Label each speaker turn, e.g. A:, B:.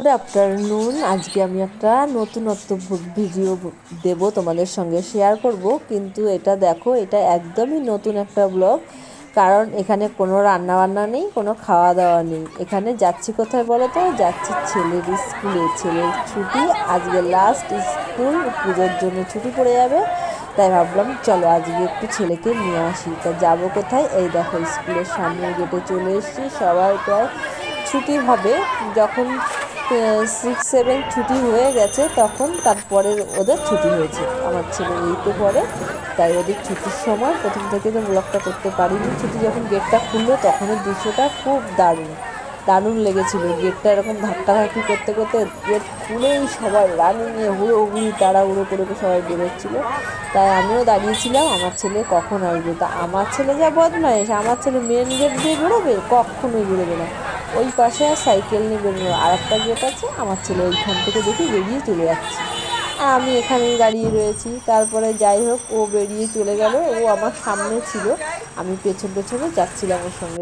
A: Good afternoon আজকে আমি একটা নতুনত্ব ভিডিও দেব তোমাদের সঙ্গে শেয়ার করব। কিন্তু এটা দেখো, এটা একদমই নতুন একটা ব্লগ কারণ এখানে কোনো রান্না বান্না নেই, কোনো খাওয়া দাওয়া নেই। এখানে যাচ্ছি কোথায় বলো তো যাচ্ছি ছেলের স্কুলে। ছেলের ছুটি, আজকে লাস্ট স্কুল পুজোর জন্য ছুটি পড়ে যাবে। তাই ভাবলাম, চলো আজকে একটু ছেলেকে নিয়ে আসি। তা যাব কোথায়? এই দেখো, স্কুলের সামনে গেটে চলে এসেছি। সবাই প্রায় ছুটি হবে। যখন সিক্স সেভেন ছুটি হয়ে গেছে, তখন তারপরে ওদের ছুটি হয়েছে। আমার ছেলে এইতে পরে তাই ওদের ছুটির সময় প্রথম থেকে তো ব্লগটা করতে পারিনি। ছুটি যখন গেটটা খুললো, তখনের দৃশ্যটা খুব দারুণ দারুণ লেগেছিল। গেটটা এরকম ধাক্কাধাক্কি করতে করতে গেট খুলেই সবাই রানি নিয়ে হুড়ো হুড়ি তাড়াহুড়ো করে সবাই বেরোচ্ছিল। তাই আমিও দাঁড়িয়েছিলাম, আমার ছেলে কখন আসবে? তা আমার ছেলে যা বদমাইশ, আমার ছেলে মেন গেট দিয়ে বেরোবে? কখনোই বেরোবে না। ওই পাশে আর সাইকেল নিয়ে বেরোনো আর একটা গেট আছে, আমার ছেলে ওইখান থেকে দেখি বেরিয়ে চলে যাচ্ছে। আর আমি এখানেই দাঁড়িয়ে রয়েছি। তারপরে যাই হোক, ও বেরিয়ে চলে গেল। ও আমার সামনে ছিল। আমি পেছন পেছনে যাচ্ছিলাম ওর সঙ্গে।